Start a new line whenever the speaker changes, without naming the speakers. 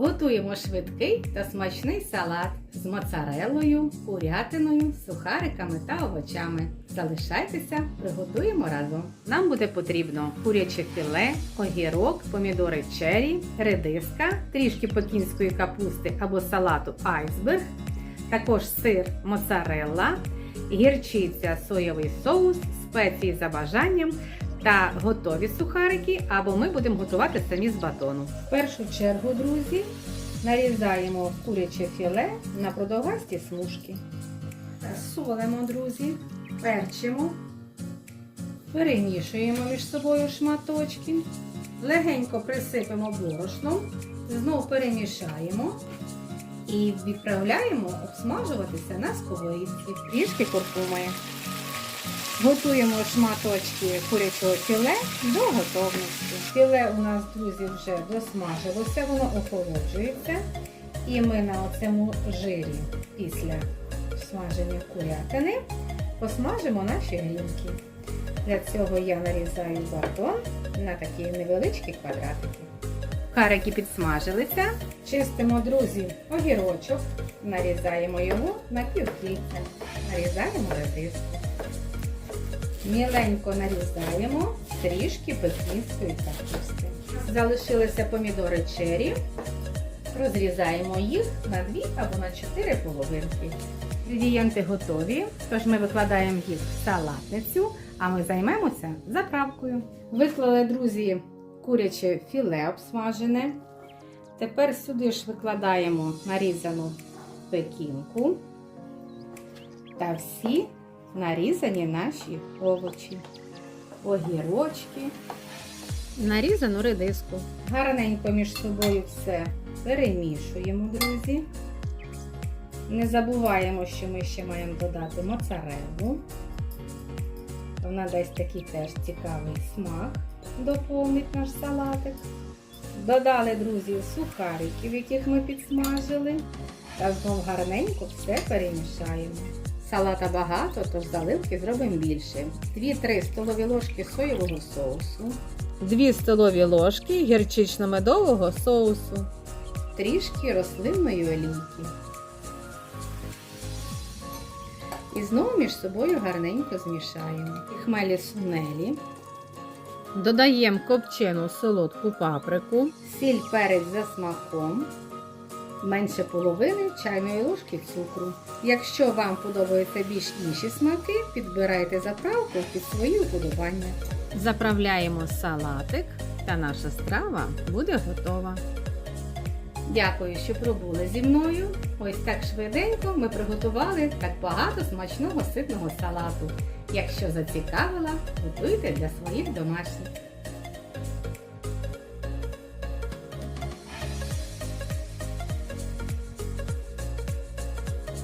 Готуємо швидкий та смачний салат з моцарелою, курятиною, сухариками та овочами. Залишайтеся, приготуємо разом. Нам буде потрібно куряче філе, огірок, помідори чері, редиска, трішки пекінської капусти або салату айсберг, також сир моцарелла, гірчиця, соєвий соус, спеції за бажанням та готові сухарики, або ми будемо готувати самі з батону. В першу чергу, друзі, нарізаємо куряче філе на продовгасті смужки. Солимо, друзі, перчимо, перемішуємо між собою шматочки, легенько присипемо борошном, знов перемішаємо і відправляємо обсмажуватися на сковорідці. Трішки куркуми. Готуємо шматочки курячого філе до готовності. Філе у нас, друзі, вже досмажилося, воно охолоджується. І ми на цьому жирі після смаження курятини посмажимо наші грінки. Для цього я нарізаю батон на такі невеличкі квадратики. Карики підсмажилися. Чистимо, друзі, огірочок, нарізаємо його на півкільця, нарізаємо редиску. Міленько нарізаємо трішки пекінської капусти. Залишилися помідори чері. Розрізаємо їх на 2 або на 4 половинки. Інгредієнти готові, тож ми викладаємо їх в салатницю, а ми займемося заправкою. Виклали, друзі, куряче філе обсмажене. Тепер сюди ж викладаємо нарізану пекінку та всі нарізані наші овочі, огірочки, нарізану редиску. Гарненько між собою все перемішуємо, друзі. Не забуваємо, що ми ще маємо додати моцареллу. Вона дасть такий теж цікавий смак, доповнить наш салатик. Додали, друзі, сухариків, яких ми підсмажили. Та знов гарненько все перемішаємо. Салата багато, тож заливки зробимо більше. 2-3 столові ложки соєвого соусу. 2 столові ложки гірчично-медового соусу. Трішки рослинної олійки. І знову між собою гарненько змішаємо. Хмелі сунелі. Додаємо копчену солодку паприку, сіль перець за смаком, менше половини чайної ложки цукру. Якщо вам подобаються більш інші смаки, підбирайте заправку під свої уподобання. Заправляємо салатик та наша страва буде готова. Дякую, що пробули зі мною. Ось так швиденько ми приготували так багато смачного ситного салату. Якщо зацікавила, готуйте для своїх домашніх.